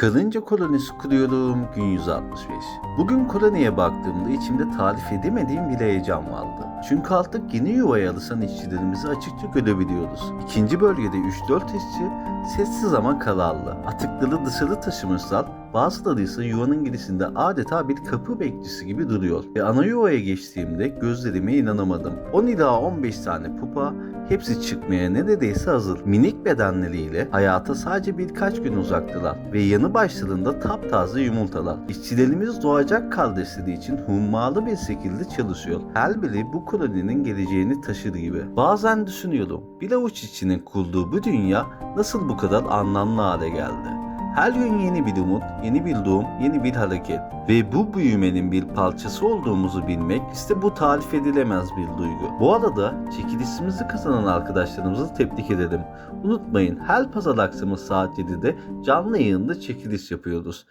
Karınca kolonisi kuruyorum gün 165. Bugün koloniye baktığımda içimde tarif edemediğim bir heyecan vardı. Çünkü artık yeni yuvaya alışan işçilerimizi açıkça görebiliyoruz. İkinci bölgede 3-4 işçi sessiz ama kararlı. Atıkları dışarı taşımışlar, bazıları ise yuvanın girişinde adeta bir kapı bekçisi gibi duruyor. Ve ana yuvaya geçtiğimde gözlerime inanamadım. 10 ila 15 tane pupa, hepsi çıkmaya neredeyse hazır. Minik bedenleriyle hayata sadece birkaç gün uzaktılar ve yanı başlarında taptaze yumurtalar. İşçilerimiz doğacak kardeşleri için hummalı bir şekilde çalışıyor. Her biri bu koloninin geleceğini taşır gibi. Bazen düşünüyorum, bir avuç içinin kurduğu bu dünya nasıl bu kadar anlamlı hale geldi? Her gün yeni bir umut, yeni bir doğum, yeni bir hareket. Ve bu büyümenin bir parçası olduğumuzu bilmek işte bu tarif edilemez bir duygu. Bu arada çekilişimizi kazanan arkadaşlarımızı tebrik edelim. Unutmayın her pazar akşamı saat 7'de canlı yayında çekiliş yapıyoruz.